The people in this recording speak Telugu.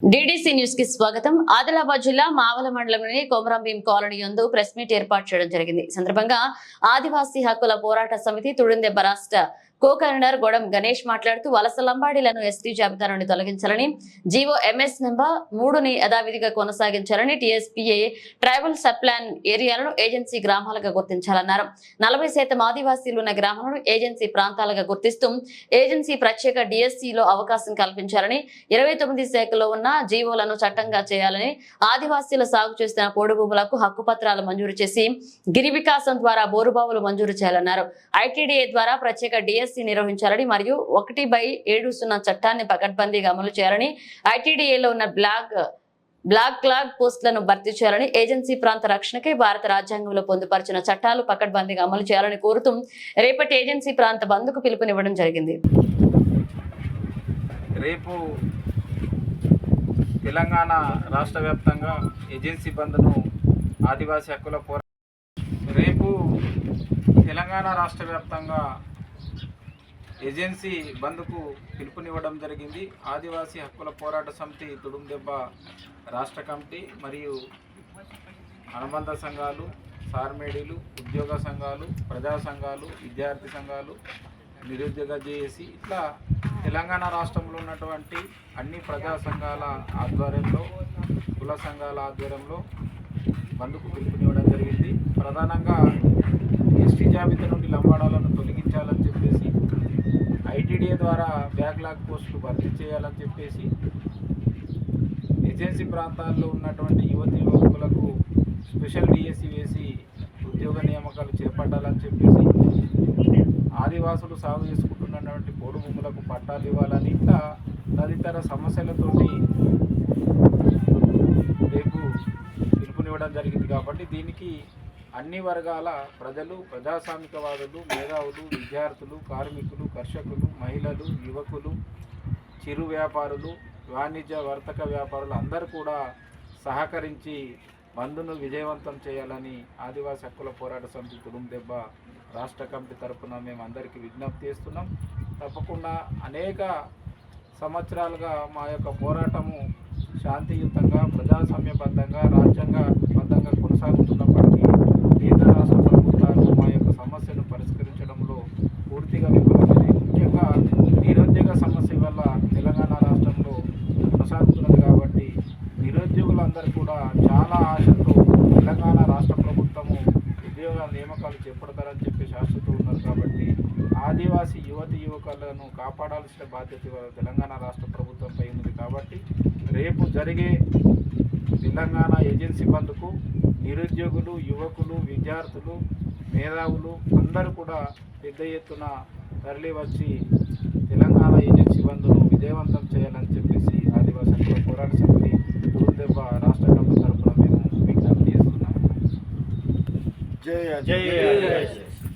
డిడిసి న్యూస్కి స్వాగతం. ఆదిలాబాద్ జిల్లా మావల మండలంలోని కొమరంభీం కాలనీ యందు ప్రెస్ మీట్ ఏర్పాటు చేయడం జరిగింది. ఈ సందర్భంగా ఆదివాసీ హక్కుల పోరాట సమితి తుడిందెబ్బ రాష్ట్ర కో కన్వీనర్ గొడం గణేష్ మాట్లాడుతూ వలస లంబాడీలను ఎస్టీ జాబితా నుండి తొలగించాలని జీవో ఎంఎస్ నెంబర్ మూడుని యథావిధిగా కొనసాగించాలని టీఎస్పీఏ ట్రైబల్ సబ్ప్లాన్ ఏరియాలను ఏజెన్సీ గ్రామాలుగా గుర్తించాలన్నారు. నలభై శాతం ఆదివాసీలు ఉన్న గ్రామాలను ఏజెన్సీ ప్రాంతాలుగా గుర్తిస్తూ ఏజెన్సీ ప్రత్యేక డిఎస్సిలో అవకాశం కల్పించాలని ఇరవై తొమ్మిది శాఖలో ఉన్న జీవోలను చట్టంగా చేయాలని ఆదివాసీల సాగు చేస్తున్న పోడు భూములకు హక్కు పత్రాలు మంజూరు చేసి గిరి వికాసం ద్వారా బోరుబావులు మంజూరు చేయాలన్నారు. ఐటీడీఏ ద్వారా ప్రత్యేక డిఎస్ డిఎస్సి నిర్వహించాలని మరియు ఒకటి బై ఏడు సున్నా చట్టాన్ని పకడ్బందీగా అమలు చేయాలని ఐటీడీఏలో ఉన్న బ్లాక్ బ్లాక్ క్లాగ్ పోస్టులను భర్తీ చేయాలని ఏజెన్సీ ప్రాంత రక్షణకై భారత రాజ్యాంగంలో పొందుపరిచిన చట్టాలు పకడ్బందీగా అమలు చేయాలని కోరుతూ రేపటి ఏజెన్సీ ప్రాంత బంద్కు పిలుపునివ్వడం జరిగింది. రేపు తెలంగాణ రాష్ట్ర వ్యాప్తంగా ఏజెన్సీ బంద్ను ఆదివాసీ హక్కుల పోరా రేపు తెలంగాణ రాష్ట్ర వ్యాప్తంగా ఏజెన్సీ బంద్కు పిలుపునివ్వడం జరిగింది. ఆదివాసీ హక్కుల పోరాట సమితి తుడుందెబ్బ రాష్ట్ర కమిటీ మరియు అనుబంధ సంఘాలు సార్మేడీలు ఉద్యోగ సంఘాలు ప్రజా సంఘాలు విద్యార్థి సంఘాలు నిరుద్యోగ జేఏసీ ఇట్లా తెలంగాణ రాష్ట్రంలో ఉన్నటువంటి అన్ని ప్రజా సంఘాల ఆధ్వర్యంలో కుల సంఘాల ఆధ్వర్యంలో బంధుకు పిలుపునివ్వడం జరిగింది. ప్రధానంగా ఎస్టీ జాబితా నుండి లంబాడాలను తొలగించాలని చెప్పి ఐటీడీఏ ద్వారా బ్యాక్లాగ్ పోస్టులు భర్తీ చేయాలని చెప్పేసి ఏజెన్సీ ప్రాంతాల్లో ఉన్నటువంటి యువతి యువకులకు స్పెషల్ డిఎస్సి వేసి ఉద్యోగ నియామకాలు చేపట్టాలని చెప్పేసి ఆదివాసులు సాగు చేసుకుంటున్నటువంటి పోడు భూములకు పట్టాలు ఇవ్వాలని ఇట్లా తదితర సమస్యలతోటి రేపు పిలుపునివ్వడం జరిగింది కాబట్టి దీనికి అన్ని వర్గాల ప్రజలు ప్రజాస్వామికవాదులు మేధావులు విద్యార్థులు కార్మికులు కర్షకులు మహిళలు యువకులు చిరు వ్యాపారులు వాణిజ్య వర్తక వ్యాపారులు అందరూ కూడా సహకరించి బంద్ను విజయవంతం చేయాలని ఆదివాసీ హక్కుల పోరాట సమితి తుడుం దెబ్బ రాష్ట్ర కమిటీ తరఫున మేము అందరికీ విజ్ఞప్తి చేస్తున్నాం. తప్పకుండా అనేక సంవత్సరాలుగా మా యొక్క పోరాటము శాంతియుతంగా ప్రజాస్వామ్యబద్ధంగా రాజ్యాంగబద్ధంగా కొనసాగుతున్నాం కేంద్ర రాష్ట్ర ప్రభుత్వాలు మా యొక్క సమస్యను పరిష్కరించడంలో పూర్తిగా విఫలమైనవి ముఖ్యంగా నిరుద్యోగ సమస్య వల్ల తెలంగాణ రాష్ట్రంలో కొనసాగుతున్నది కాబట్టి నిరుద్యోగులందరూ కూడా చాలా ఆశతో తెలంగాణ రాష్ట్ర ప్రభుత్వము ఉద్యోగ నియామకాలు చేపడతారని చెప్పి శాశ్వతం ఉన్నారు కాబట్టి ఆదివాసీ యువతి యువకులను కాపాడాల్సిన బాధ్యత తెలంగాణ రాష్ట్ర ప్రభుత్వంపై ఉంది కాబట్టి రేపు జరిగే తెలంగాణ ఏజెన్సీ బంద్కు నిరుద్యోగులు యువకులు విద్యార్థులు మేధావులు అందరూ కూడా పెద్ద ఎత్తున తరలి వచ్చి తెలంగాణ ఏజెన్సీ బంద్ను విజయవంతం చేయాలని చెప్పేసి ఆదివాసీలు కూడా పోరాట సమితి తురుందెబ్బ రాష్ట్ర కమిటీ తరఫున